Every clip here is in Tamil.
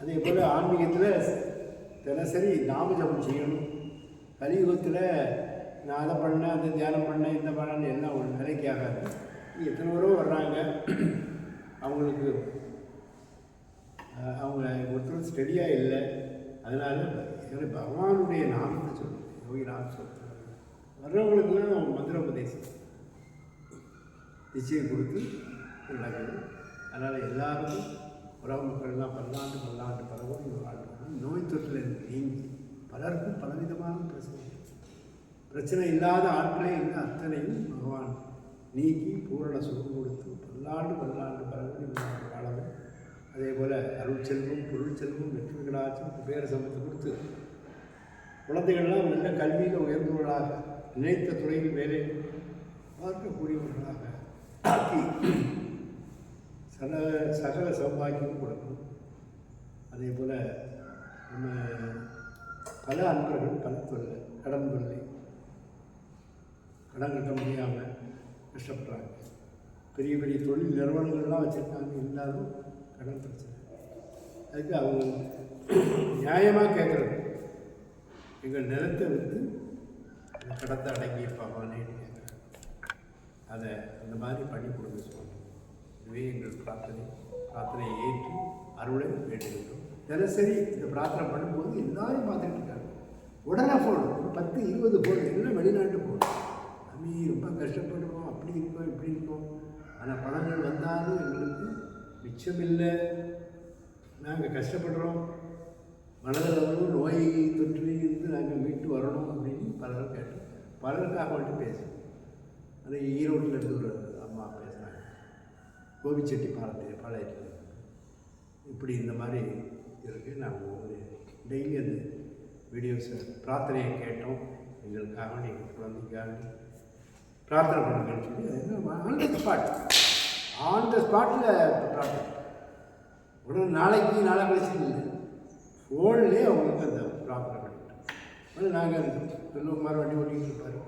அதே போல் ஆன்மீகத்தில் தினசரி நாம ஜபம் செய்யணும். கலியுகத்தில் நான் அதை பண்ணேன் அந்த தியானம் பண்ணேன் இந்த பண்ணேன் எல்லாம் ஒரு நிலைக்கு ஆகாது. எத்தனை பேரோ வர்றாங்க. அவங்களுக்கு அவங்க ஒருத்தர் ஸ்டெடியாக இல்லை. அதனால் எனக்கு பகவானுடைய நாமத்தை சொல்லுங்க யோகி நாம சொல்லுங்க வர்றவங்களுக்குலாம் மந்திர உபதேசம் நிச்சயம் கொடுத்து நடக்குது அதனால் எல்லாருக்கும் உலக மக்கள்லாம் பல்லாண்டு பல்லாண்டு பரவும் வாழ்க்கணும் நோய் தொற்றில் நீங்கி பலருக்கும் பலவிதமான பிரச்சனை. பிரச்சனை இல்லாத ஆட்களே என்ன அத்தனையும் பகவான் நீக்கி பூரண சுகம் கொடுத்து பல்லாண்டு பல்லாண்டு பரவும் வாழவும். அதே போல் அருள் செல்வம் பொருள் செல்வம் வெற்றிகளாச்சும் குபேர சம்பத்தை கொடுத்து குழந்தைகள்லாம் நல்ல கல்வியில் உயர்ந்தவர்களாக நினைத்த துறையில் வேலை பார்க்கக்கூடியவர்களாக ஆக்கி சல சகல சௌபாகியம் கொடுக்கும் அதே போல் நம்ம பல அன்பர்கள் பல தொல்லை கடன் தொல்லை கடன் கட்ட முடியாமல் கஷ்டப்படுறாங்க. பெரிய பெரிய தொழில் நிறுவனங்கள்லாம் வச்சுருக்காங்க இருந்தாலும் கடன் பிரச்சனை. அதுக்கு அவங்க நியாயமாக கேட்குறது எங்கள் நிலத்தை வந்து கடத்தை அடங்கி பகவானேன்னு கேட்குறாங்க அதை அந்த மாதிரி பண்ணி கொடுக்க சுவாமி. இதுவே எங்கள் பிரார்த்தனை பிரார்த்தனையை ஏற்றி அருளை வேண்டுகின்றோம். தினசரி இந்த பிரார்த்தனை பண்ணும்போது எல்லாரும் பார்த்துட்டு இருக்காங்க. உடனே ஃபோன் ஒரு பத்து இருபது ஃபோன் எல்லாம் வெளிநாட்டு ஃபோன் அம்மி ரொம்ப கஷ்டப்படுறோம் அப்படி இருக்கோம் இப்படி இருக்கோம். ஆனால் பணங்கள் வந்தாலும் எங்களுக்கு மிச்சம் இல்லை நாங்கள் கஷ்டப்படுறோம் மனதளவில் நோய் தொற்று இருந்து நாங்கள் மீட்டு வரணும் அப்படின்னு பலரும் கேட்டோம் பலருக்காக மட்டும் பேசுவோம் அது ஈரோட்டில் இருந்து கோபிச்செட்டி பாலத்தை பாளையத்தில் இப்படி இந்த மாதிரி இருக்குது நாங்கள் ஒரு டெய்லி அந்த வீடியோஸை பிரார்த்தனையை கேட்டோம். எங்களுக்காக எங்கள் குழந்தைக்காக பிரார்த்தனை பண்ணுங்கன்னு சொல்லி on the spot on the ஸ்பாட்டில் பிரார்த்தனை. உடனே நாளைக்கு நாளை கழிச்சு இல்லை. ஃபோன்லேயே அவங்களுக்கு அந்த பிரார்த்தனை பண்ணிட்டோம் நாங்கள் வெள்ளூர் வண்டி ஓட்டிகிட்டு இருப்பார்.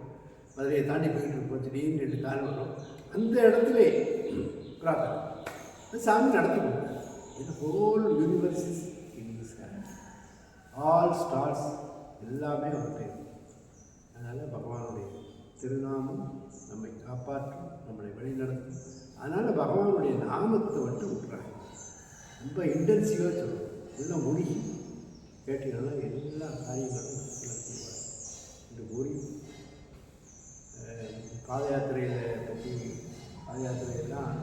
மதுரையை தாண்டி போயிட்டு இருப்போம். திடீர்னு ரெண்டு கார் வரும். அந்த இடத்துல பிரார்த்தனை சாமி நடத்தி கொடுத்தார் இது whole universe is in all stars எல்லாமே அவர் பேர் அதனால் பகவானுடைய திருநாமம் நம்மை காப்பாற்றும் நம்மளை வழிநடத்தும். அதனால் பகவானுடைய நாமத்தை மட்டும் விட்டுறாங்க ரொம்ப இன்டென்சிவாக சொல்லணும் எல்லாம் மூழ்கி கேட்டீங்கன்னா எல்லா காரியங்களும் இந்த என்று கூறி பாத யாத்திரையில் பற்றி பாத யாத்திரையெல்லாம்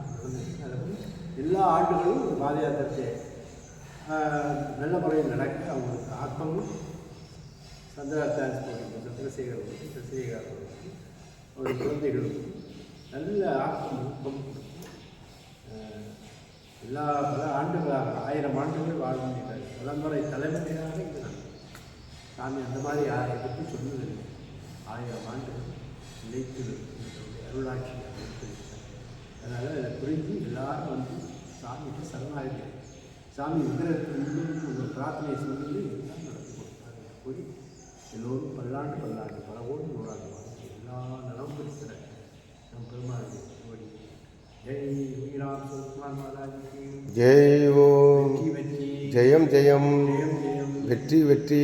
நடந்துச்சு எல்லா ஆண்டுகளும் இந்த பாத யாத்திரை நல்ல முறையில் நடக்க அவங்களுக்கு ஆக்கமும் சந்திரா டிரான்ஸ்போர்ட் சந்திரசேகர் அவர்களுக்கு, அவர்களுக்கு, அவருடைய குழந்தைகளுக்கும் நல்ல ஆக்கம் ஊக்கம். எல்லா பல ஆண்டுகளாக ஆயிரம் ஆண்டுகள் வாழ வேண்டியது தலைமுறை தலைமுறையாக இது சாமி அந்த மாதிரி யாரை பற்றி சொன்னதில்லை. ஆயிரம் ஆண்டுகள் நிலைத்து அருளாட்சி அமைத்திருக்கிறார் அதனால் இதை புரிஞ்சு எல்லாரும் வந்து சாமிக்கு சரணாகி சாமி விக்கிரகத்துக்கு உங்கள் பிரார்த்தனை சொல்லி எல்லாம் நடத்தி கொடுத்தாரு போய் எல்லோரும் பல்லாண்டு பல்லாண்டு பலவோடு நூறாண்டு வாழ்க்கை எல்லா நலம் பெற்ற நம் பெருமாள் ஓடி ஜெய் வீராம் ஜெய் ஓம். ஜெயம் ஜெயம். வெற்றி வெற்றி.